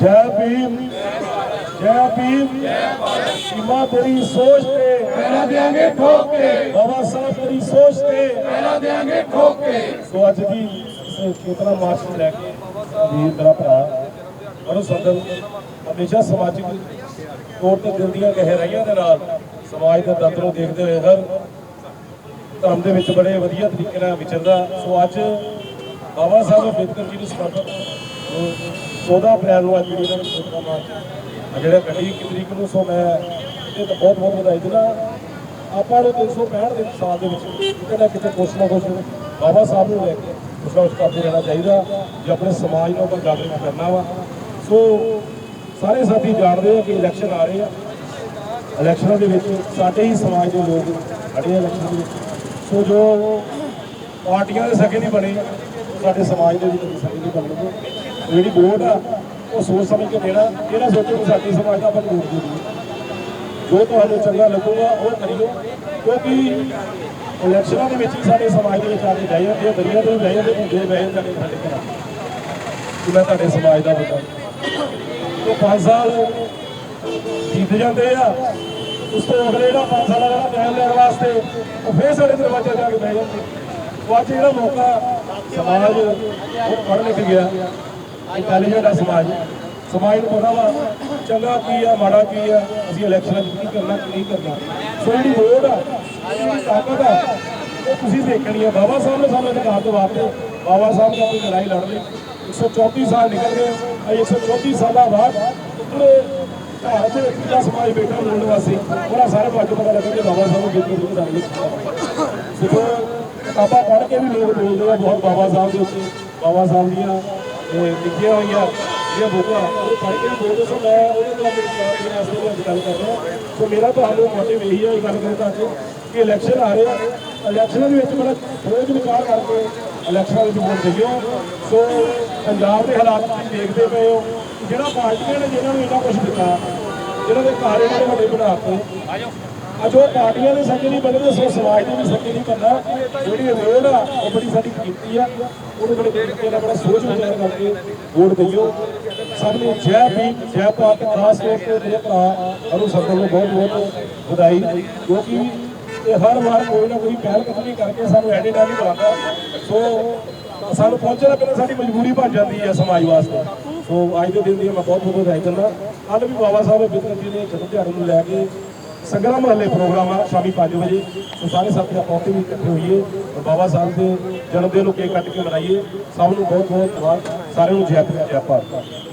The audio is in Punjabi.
ਜੈ ਭੀਮ ਜੈ ਭੀਮ। ਸੀਮਾ ਤੇਰੀ ਸੋਚ ਤੇ। ਪਹਿਰਾ ਦੇਾਂਗੇ ਠੋਕ। ਕੇ ਬਾਬਾ ਸਾਹਿਬ ਤੇਰੀ ਸੋਚ ਤੇ। ਪਹਿਰਾ ਦੇਾਂਗੇ ਠੋਕ। ਕੇ ਸੋ ਅੱਜ ਦੀ ਚੇਤਨਾ ਮਾਰਚ ਨੂੰ ਲੈ ਕੇ ਵੀਰ ਮੇਰਾ ਭਰਾ ਅਨੂ ਸੰਦਲ ਹਮੇਸ਼ਾ ਸਮਾਜਿਕ ਤੌਰ ਤੇ ਦਿਲ ਦੀਆਂ ਗਹਿਰਾਈਆਂ ਦੇ ਨਾਲ ਸਮਾਜ ਦੇ ਦਰਦ ਨੂੰ ਦੇਖਦੇ ਹੋਏ ਹਰ ਧਰਮ ਦੇ ਵਿੱਚ ਬੜੇ ਵਧੀਆ ਤਰੀਕੇ ਨਾਲ ਵਿਚਰਦਾ। ਸੋ ਅੱਜ ਬਾਬਾ ਸਾਹਿਬ ਅੰਬੇਦਕਰ ਜੀ ਨੂੰ ਸਮਰਪਿਤ 14 ਅਪ੍ਰੈਲ ਨੂੰ ਅੱਜ ਜਿਹੜੀ ਇਹਨਾਂ ਆ ਜਿਹੜਾ ਗੱਡੀ ਇੱਕ ਤਰੀਕ ਨੂੰ ਸੋ ਮੈਂ ਇਹ ਤਾਂ ਬਹੁਤ ਬਹੁਤ ਵਧਾਈ ਦਿੰਦਾ। ਆਪਾਂ ਨੂੰ 365 ਦੇ ਸਾਲ ਦੇ ਵਿੱਚ ਕਿਤੇ ਨਾ ਕਿਤੇ ਕੁਛ ਨਾ ਕੁਛ ਬਾਬਾ ਸਾਹਿਬ ਨੂੰ ਲੈ ਕੇ ਕੁਛ ਨਾ ਕੁਛ ਕਰਦੇ ਰਹਿਣਾ ਚਾਹੀਦਾ, ਜੇ ਆਪਣੇ ਸਮਾਜ ਨੂੰ ਆਪਾਂ ਜਾਗਰੂਕ ਕਰਨਾ ਵਾ। ਸੋ ਸਾਰੇ ਸਾਥੀ ਜਾਣਦੇ ਆ ਕਿ ਇਲੈਕਸ਼ਨ ਆ ਰਹੇ ਆ। ਇਲੈਕਸ਼ਨਾਂ ਦੇ ਵਿੱਚ ਸਾਡੇ ਹੀ ਸਮਾਜ ਦੇ ਲੋਕ ਖੜੇ ਆ ਇਲੈਕਸ਼ਨ ਦੇ ਵਿੱਚ। ਸੋ ਜੋ ਪਾਰਟੀਆਂ ਦੇ ਸਕੇ ਨਹੀਂ ਬਣੇ, ਸਾਡੇ ਸਮਾਜ ਦੇ ਵਿੱਚ ਵੀ ਸਕੇ ਨਹੀਂ ਬਣਨਗੇ। ਜਿਹੜੀ ਵੋਟ ਆ, ਉਹ ਸੋਚ ਸਮਝ ਕੇ ਦੇਣਾ ਇਹ ਸੋਚੋ ਸਾਡੀ ਸਮਾਜ ਦਾ ਆਪਾਂ ਨੂੰ ਵੋਟ ਦੇ ਜੋ ਤੁਹਾਨੂੰ ਚੰਗਾ ਲੱਗੂਗਾ, ਉਹ ਕਰਿਓ, ਕਿਉਂਕਿ ਇਲੈਕਸ਼ਨਾਂ ਦੇ ਵਿੱਚ ਹੀ ਸਾਡੇ ਸਮਾਜ ਦੇ ਵਿੱਚ ਆ ਕੇ ਜਾਈ ਜਾਂਦੇ ਦਰਿਆ ਦੇ ਬਹਿ ਜਾਂਦੇ ਹੁੰਦੇ ਬਹਿ ਜਾਂਦੇ ਸਾਡੇ ਘਰਾਂ ਕਿ ਮੈਂ ਤੁਹਾਡੇ ਸਮਾਜ ਦਾ ਬੰਦਾ ਉਹ 5 ਸਾਲ ਬੀਤ ਜਾਂਦੇ ਆ, ਉਸ ਤੋਂ ਅਗਲੇ ਜਿਹੜਾ 5 ਸਾਲਾਂ ਦਾ ਟਾਈਮ ਲੈਣ ਵਾਸਤੇ, ਉਹ ਫੇਰ ਸਾਡੇ ਦਰਵਾਜ਼ੇ ਜਾ ਕੇ ਬਹਿ ਜਾਂਦੇ ਉਹ ਅੱਜ ਜਿਹੜਾ ਮੌਕਾ, ਸਮਾਜ, ਉਹ ਪੜ੍ਹ ਲਿਖ ਗਿਆ। ਇੰਟੈਲੀਜੈਂਟ ਆ ਸਮਾਜ। ਸਮਾਜ ਨੂੰ ਪਤਾ ਵਾ, ਚੰਗਾ ਕੀ ਆ, ਮਾੜਾ ਕੀ ਆ, ਅਸੀਂ ਇਲੈਕਸ਼ਨਾਂ 'ਚ ਕੀ ਕਰਨਾ, ਕੀ ਨਹੀਂ ਕਰਨਾ। ਸੋ ਜਿਹੜੀ ਵੋਟ ਆ, ਜਿਹੜੀ ਤਾਕਤ ਆ, ਉਹ ਤੁਸੀਂ ਦੇਖਣੀ ਆ। ਬਾਬਾ ਸਾਹਿਬ ਨੇ ਸਾਨੂੰ ਅਧਿਕਾਰ ਦਿਵਾਤੇ ਬਾਬਾ ਸਾਹਿਬ ਨੇ ਆਪਣੀ ਲੜਾਈ ਲੜ ਲਈ। 134 ਸਾਲ ਨਿਕਲ ਗਏ ਅਜੇ 134 ਸਾਲਾਂ ਬਾਅਦ ਪੂਰੇ ਭਾਰਤ ਦੇ ਵਿੱਚ ਦਾ ਸਮਾਜ ਬੈਠਾ ਹੋਣ ਵਾਸਤੇ, ਉਹਨਾਂ ਸਾਰਿਆਂ ਨੂੰ ਅੱਜ ਪਤਾ ਲੱਗਾ ਕਿ ਬਾਬਾ ਸਾਹਿਬ ਨੂੰ ਬਿਲਕੁਲ ਨਹੀਂ ਜਾਣਦੇ ਸਿਰਫ ਕਿਤਾਬਾਂ ਪੜ੍ਹ ਕੇ ਵੀ ਲੋਕ ਬੋਲਦੇ ਆ, ਬਹੁਤ ਬਾਬਾ ਸਾਹਿਬ ਦੇ ਉੱਤੇ, ਬਾਬਾ ਸਾਹਿਬ ਦੀਆਂ ਇਹ ਲਿਖੀਆਂ ਹੋਈਆਂ ਜਿਹੜੀਆਂ ਬੁੱਕਾਂ ਉਹ ਪੜ੍ਹ ਕੇ ਸੋ ਮੈਂ ਉਹਦੇ ਨਾਲ ਮੇਰੇ ਵਾਸਤੇ ਵੀ ਗੱਲ ਕਰ ਰਿਹਾ ਸੋ ਮੇਰਾ ਤੁਹਾਨੂੰ ਮੋਟਿਵ ਇਹੀ ਹੈ ਇਹ ਗੱਲ ਕਰਨ ਦਾ ਕਿ ਇਲੈਕਸ਼ਨ ਆ ਰਹੇ ਇਲੈਕਸ਼ਨਾਂ ਦੇ ਵਿੱਚ ਬੜਾ ਸੋਚ ਵਿਚਾਰ ਕਰਕੇ ਇਲੈਕਸ਼ਨਾਂ ਵਿੱਚ ਵੋਟ ਦਿਓ ਸੋ ਪੰਜਾਬ ਦੇ ਹਾਲਾਤ ਤੁਸੀਂ ਦੇਖਦੇ ਪਏ ਹੋ ਜਿਹੜਾ ਪਾਰਟੀਆਂ ਨੇ ਜਿਹਨਾਂ ਨੂੰ ਇੰਨਾ ਕੁਝ ਦਿੱਤਾ ਜਿਹਨਾਂ ਦੇ ਘਰ ਇਹਨਾਂ ਨੇ ਵੱਡੇ ਬਣਾਤੇ ਅੱਜ ਉਹ ਪਾਰਟੀਆਂ ਦੇ ਸੱਕੇ ਨਹੀਂ ਬਣਦੇ ਸੋ ਸਮਾਜ ਦੇ ਵੀ ਸੱਕੇ ਨਹੀਂ ਕਰਨਾ ਜਿਹੜੀ ਰੋਡ ਆ, ਉਹ ਬੜੀ ਸਾਡੀ ਕੀਤੀ ਆ। ਉਹਨੂੰ ਬੜੇ ਤਰੀਕੇ ਨਾਲ ਬੜਾ ਸੋਚ ਵਿਚਾਰ ਕਰਕੇ ਵੋਟ ਦਿਓ ਸਭ ਨੂੰ ਜੈ ਭੀਮ, ਜੈ ਭਾਰਤ, ਖਾਸ ਤੌਰ ਤੇ ਮੇਰੇ ਭਰਾ ਅਰੂ ਸੰਦਰ ਨੂੰ ਬਹੁਤ ਬਹੁਤ ਵਧਾਈ। ਕਿਉਂਕਿ ਇਹ ਹਰ ਵਾਰ ਕੋਈ ਨਾ ਕੋਈ ਪਹਿਲ ਕਦਮੀ ਕਰਕੇ ਸਾਨੂੰ ਐਡੇ ਨਾਲ ਹੀ ਬੁਲਾਉਂਦਾ। ਸੋ ਸਾਨੂੰ ਪਹੁੰਚਣਾ ਪਹਿਲਾਂ ਸਾਡੀ ਮਜਬੂਰੀ ਬਣ ਜਾਂਦੀ ਹੈ ਸਮਾਜ ਵਾਸਤੇ। ਸੋ ਅੱਜ ਦੇ ਦਿਨ ਦੀ ਮੈਂ ਬਹੁਤ ਬਹੁਤ ਵਧਾਈ ਦਿੰਦਾ। ਕੱਲ ਵੀ ਬਾਬਾ ਸਾਹਿਬ ਅੰਬੇਦਕਰ ਜੀ ਦੇ ਜਨਮ ਦਿਹਾੜੇ ਨੂੰ ਲੈ ਕੇ ਸੰਗਰਾਮ ਮਹੱਲੇ ਪ੍ਰੋਗਰਾਮ ਆ, ਸ਼ਾਮੀ 5 ਵਜੇ। ਸੋ ਸਾਰੇ ਸਾਥੀ, ਆਪਾਂ ਉੱਥੇ ਵੀ ਇਕੱਠੇ ਹੋਈਏ ਔਰ ਬਾਬਾ ਸਾਹਿਬ ਦੇ ਜਨਮ ਦਿਨ ਨੂੰ ਕੇਕ ਕੱਟ ਕੇ ਮਨਾਈਏ। ਸਭ ਨੂੰ ਬਹੁਤ ਬਹੁਤ ਧੰਨਵਾਦ। ਸਾਰਿਆਂ ਨੂੰ ਜੈ ਭੀਮ ਜੈ ਭਾਰਤ।